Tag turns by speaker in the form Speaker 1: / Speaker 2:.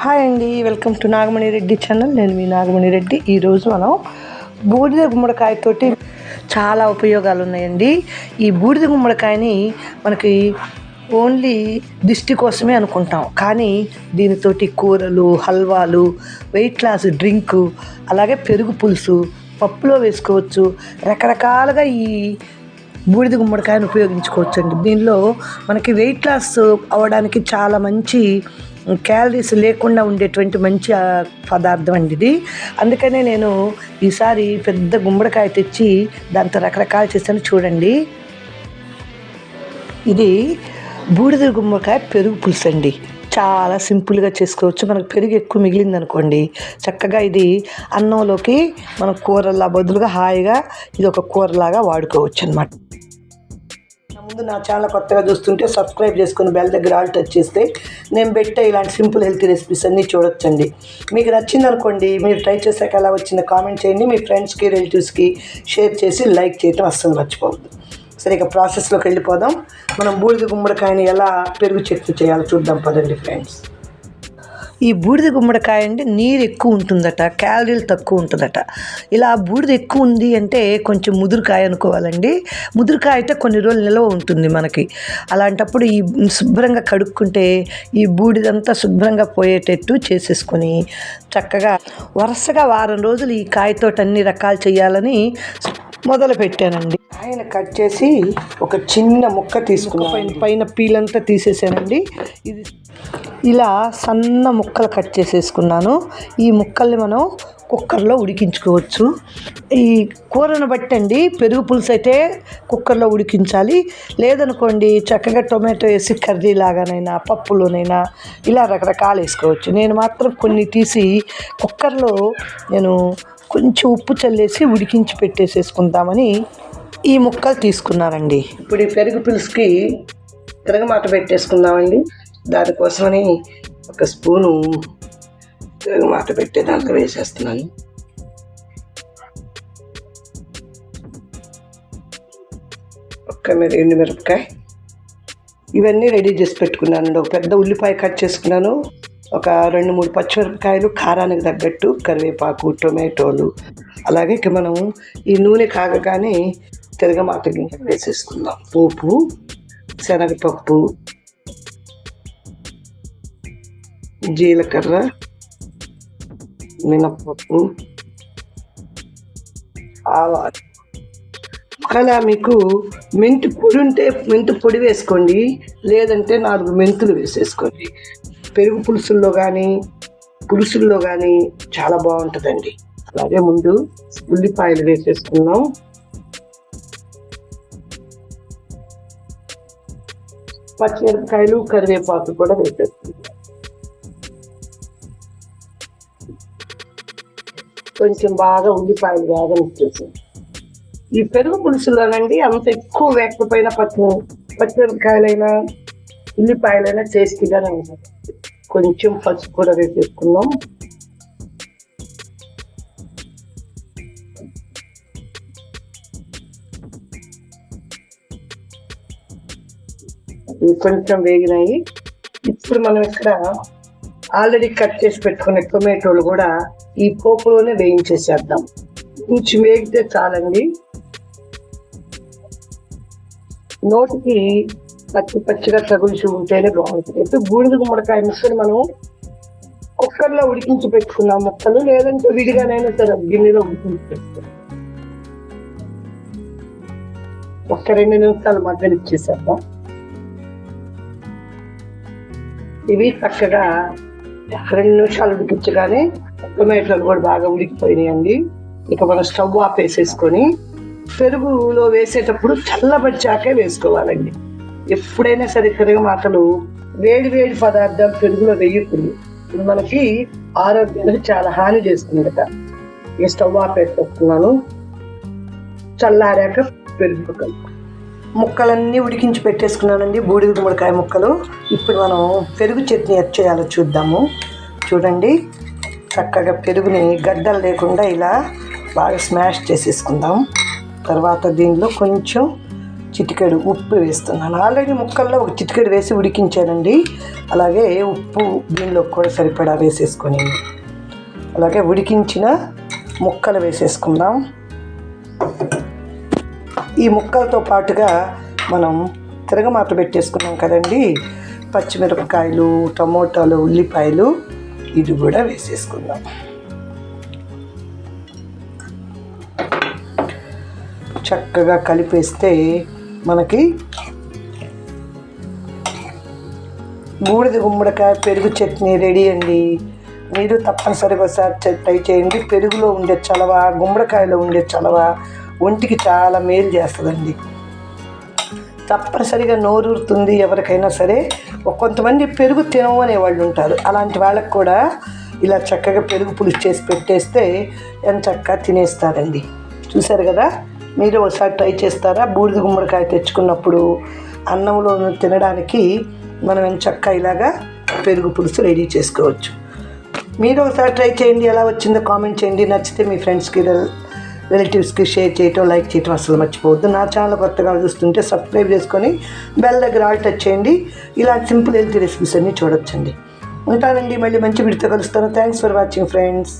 Speaker 1: Hi అండి welcome to Nagamani Reddy channel నేను మీ నాగమణి రెడ్డి ఈరోజు మనం బూడిద గుమ్మడికాయతోటి చాలా ఉపయోగాలు ఉన్నాయండి ఈ బూడిద గుమ్మడికాయని మనకి ఓన్లీ దిష్టి కోసమే అనుకుంటాం. కానీ దీనితోటి కూరలు హల్వాలు వెయిట్ లాస్ డ్రింకు అలాగే పెరుగు పులుసు పప్పులో వేసుకోవచ్చు. రకరకాలుగా ఈ బూడిద గుమ్మడికాయను ఉపయోగించుకోవచ్చు అండి దీనిలో మనకి వెయిట్ లాస్ అవ్వడానికి చాలా మంచి క్యాలరీస్ లేకుండా ఉండేటువంటి మంచి పదార్థం అండి ఇది. అందుకనే నేను ఈసారి పెద్ద గుమ్మడికాయ తెచ్చి దాంతో రకరకాలు చేశాను చూడండి. ఇది బూడిద గుమ్మడికాయ పెరుగు పులుసు అండి. చాలా సింపుల్గా చేసుకోవచ్చు. మనకు పెరుగు ఎక్కువ మిగిలింది అనుకోండి చక్కగా ఇది అన్నంలోకి మనం కూరలా బదులుగా హాయిగా ఇది ఒక కూరలాగా వాడుకోవచ్చు అనమాట ముందు నా ఛానల్ కొత్తగా చూస్తుంటే సబ్స్క్రైబ్ చేసుకుని బెల్ దగ్గర ఆల్ టచ్ చేస్తే నేను పెట్టే ఇలాంటి సింపుల్ హెల్తీ రెసిపీస్ అన్నీ చూడొచ్చండి. మీకు నచ్చింది అనుకోండి మీరు ట్రై చేశాక ఎలా వచ్చిందో కామెంట్ చేయండి మీ ఫ్రెండ్స్కి రిలేటివ్స్కి షేర్ చేసి లైక్ చేయటం అస్సలు మర్చిపోవద్దు. సరే ఇక ప్రాసెస్లోకి వెళ్ళిపోదాం. మనం బూడిద గుమ్మడికాయని ఎలా పెరుగు చెట్టు చేయాలో చూద్దాం. పదండి ఫ్రెండ్స్. ఈ బూడిద గుమ్మడికాయ అంటే నీరు ఎక్కువ ఉంటుందట క్యాలరీలు తక్కువ ఉంటుందట. ఇలా బూడిద ఎక్కువ ఉంది అంటే కొంచెం ముదురుకాయ అనుకోవాలండి. ముదురుకాయ అయితే కొన్ని రోజులు నిల్వ ఉంటుంది మనకి. అలాంటప్పుడు ఈ శుభ్రంగా కడుక్కుంటే ఈ బూడిదంతా శుభ్రంగా పోయేటట్టు చేసేసుకొని చక్కగా వరుసగా వారం రోజులు ఈ కాయతోటి అన్ని రకాలు చేయాలని మొదలు పెట్టానండి. ఆయన కట్ చేసి ఒక చిన్న ముక్క తీసుకున్నాను పైన పైన పీలంతా తీసేసానండి. ఇది ఇలా సన్న ముక్కలు కట్ చేసేసుకున్నాను. ఈ ముక్కల్ని మనం కుక్కర్లో ఉడికించుకోవచ్చు. ఈ కూరను బట్టండి పెరుగు పులుసు అయితే కుక్కర్లో ఉడికించాలి. లేదనుకోండి చక్కగా టొమాటో వేసి కర్రీ లాగానైనా పప్పులోనైనా ఇలా రకరకాలు వేసుకోవచ్చు. నేను మాత్రం కొన్ని తీసి కుక్కర్లో నేను కొంచెం ఉప్పు చల్లేసి ఉడికించి పెట్టేసేసుకుందామని ఈ ముక్కలు తీసుకున్నారండి ఇప్పుడు ఈ పెరుగు పులుసుకి తిరగమాట పెట్టేసుకుందామండి. దానికోసమని ఒక స్పూను తిరగమాత పెట్టే దాంట్లో వేసేస్తున్నాను. ఒక్క మీరు ఎండు మిరపకాయ. ఇవన్నీ రెడీ చేసి పెట్టుకున్నాను. ఒక పెద్ద ఉల్లిపాయ కట్ చేసుకున్నాను. ఒక రెండు మూడు పచ్చిమిరపకాయలు కారానికి తగ్గట్టు కరివేపాకు టొమాటోలు. అలాగే ఇక మనం ఈ నూనె కాగగానే తిరగమాత గింజలు వేసేసుకుందాం. పోపు శనగపప్పు జీలకర్ర మినప్పప్పు ఆవాలు ఒకవేళ మీకు మెంతి పొడి ఉంటే మెంతి పొడి వేసుకోండి లేదంటే నాలుగు మెంతులు వేసేసుకోండి. పెరుగు పులుసుల్లో కానీ పులుసుల్లో కానీ చాలా బాగుంటుందండి. అలాగే ముందు ఉల్లిపాయలు వేసేసుకున్నాం పచ్చిమిరపకాయలు కరివేపాకు కూడా వేసేసుకుంటాం కొంచెం బాగా ఉల్లిపాయలు వేగనిచ్చేసి ఈ పెరుగు పులుసులోనండి అంత ఎక్కువ వేకపోయినా పచ్చి పచ్చిమిరపకాయలైనా ఉల్లిపాయలైనా టేస్టీగానే ఉంటుంది. కొంచెం పసుపు కూడా వేసేసుకుందాం. కొంచెం వేగినాయి. ఇప్పుడు మనం ఇక్కడ ఆల్రెడీ కట్ చేసి పెట్టుకున్న టొమాటోలు కూడా ఈ పోపులోనే వేయించేసేద్దాం. కొంచెం వేగితే చాలండి. నోటికి పచ్చి పచ్చిగా తగులుచు ఉంటేనే బాగుంటుంది. అయితే బూడిద గుమ్మడికాయ ముక్కలు మనం కుక్కర్లో ఉడికించి పెట్టుకున్నాం ముక్కలు లేదంటే విడిగానైనా సరే గిన్నెలో ఉడికించి పెట్టుకున్నాం ఒక్క రెండు నిమిషాలు మగ్గనిచ్చేసేద్దాం ఇవి చక్కగా రెండు నిమిషాలు ఉడికించగానే టొమాటోలు కూడా బాగా ఉడికిపోయినాయండి. ఇక మనం స్టవ్ ఆఫ్ వేసేసుకొని పెరుగులో వేసేటప్పుడు చల్లబచ్చాకే వేసుకోవాలండి. ఎప్పుడైనా సరే పెరుగు మాటలు వేడి వేడి పదార్థాలు పెరుగులో వేయకూడదు. ఇది మనకి ఆరోగ్యానికి చాలా హాని చేస్తుందట. ఈ స్టవ్ ఆఫ్ వేసేస్తున్నాను చల్లారాక పెరుగు కలుపు ముక్కలన్నీ ఉడికించి పెట్టేసుకున్నానండి. బూడిద గుమ్మడికాయ ముక్కలు. ఇప్పుడు మనం పెరుగు చట్నీ ఎట్ చేయాలో చూద్దాము. చూడండి. చక్కగా పెరుగుని గడ్డలు లేకుండా ఇలా బాగా స్మాష్ చేసేసుకుందాం. తర్వాత దీనిలో కొంచెం చిటికెడు ఉప్పు వేస్తున్నాను. ఆల్రెడీ ముక్కల్లో ఒక చిటికెడు వేసి ఉడికించానండి. అలాగే ఉప్పు దీనిలో కూడా సరిపడా వేసేసుకొని. అలాగే ఉడికించిన ముక్కలు వేసేసుకుందాం. ఈ ముక్కలతో పాటుగా మనం తిరగమాత పెట్టేసుకున్నాం కదండి. పచ్చిమిరపకాయలు టమోటాలు ఉల్లిపాయలు ఇది కూడా వేసేసుకుందాం. చక్కగా కలిపేస్తే మనకి బూడిద గుమ్మడికాయ పెరుగు చట్నీ రెడీ అండి. మీరు తప్పనిసరిగా ఒకసారి ట్రై చేయండి. పెరుగులో ఉండే చలవ గుమ్మడికాయలో ఉండే చలవ ఒంటికి చాలా మేలు చేస్తుందండి. తప్పనిసరిగా నోరూరుతుంది ఎవరికైనా సరే. కొంతమంది పెరుగు తినవు అనే వాళ్ళు ఉంటారు. అలాంటి వాళ్ళకి కూడా ఇలా చక్కగా పెరుగు పులుసు చేసి పెట్టేస్తే ఎంత చక్కగా తినేస్తారండి. చూశారు కదా? మీరు ఒకసారి ట్రై చేస్తారా? బూడిద గుమ్మడికాయ తెచ్చుకున్నప్పుడు అన్నంలో తినడానికి మనం ఎంత చక్క ఇలాగా పెరుగు పులుసు రెడీ చేసుకోవచ్చు. మీరు ఒకసారి ట్రై చేయండి. ఎలా వచ్చిందో కామెంట్ చేయండి. నచ్చితే మీ ఫ్రెండ్స్కి రిలేటివ్స్కి షేర్ చేయటం లైక్ చేయటం అసలు మర్చిపోవద్దు. నా ఛానల్ కొత్తగా చూస్తుంటే సబ్స్క్రైబ్ చేసుకొని బెల్ దగ్గర ఆల్ టచ్ చేయండి. ఇలా సింపుల్ హెల్తీ రెసిపీస్ అన్నీ చూడొచ్చండి. ఉంటానండి మళ్ళీ మంచి వీడితో కలుస్తాను. Thanks for watching friends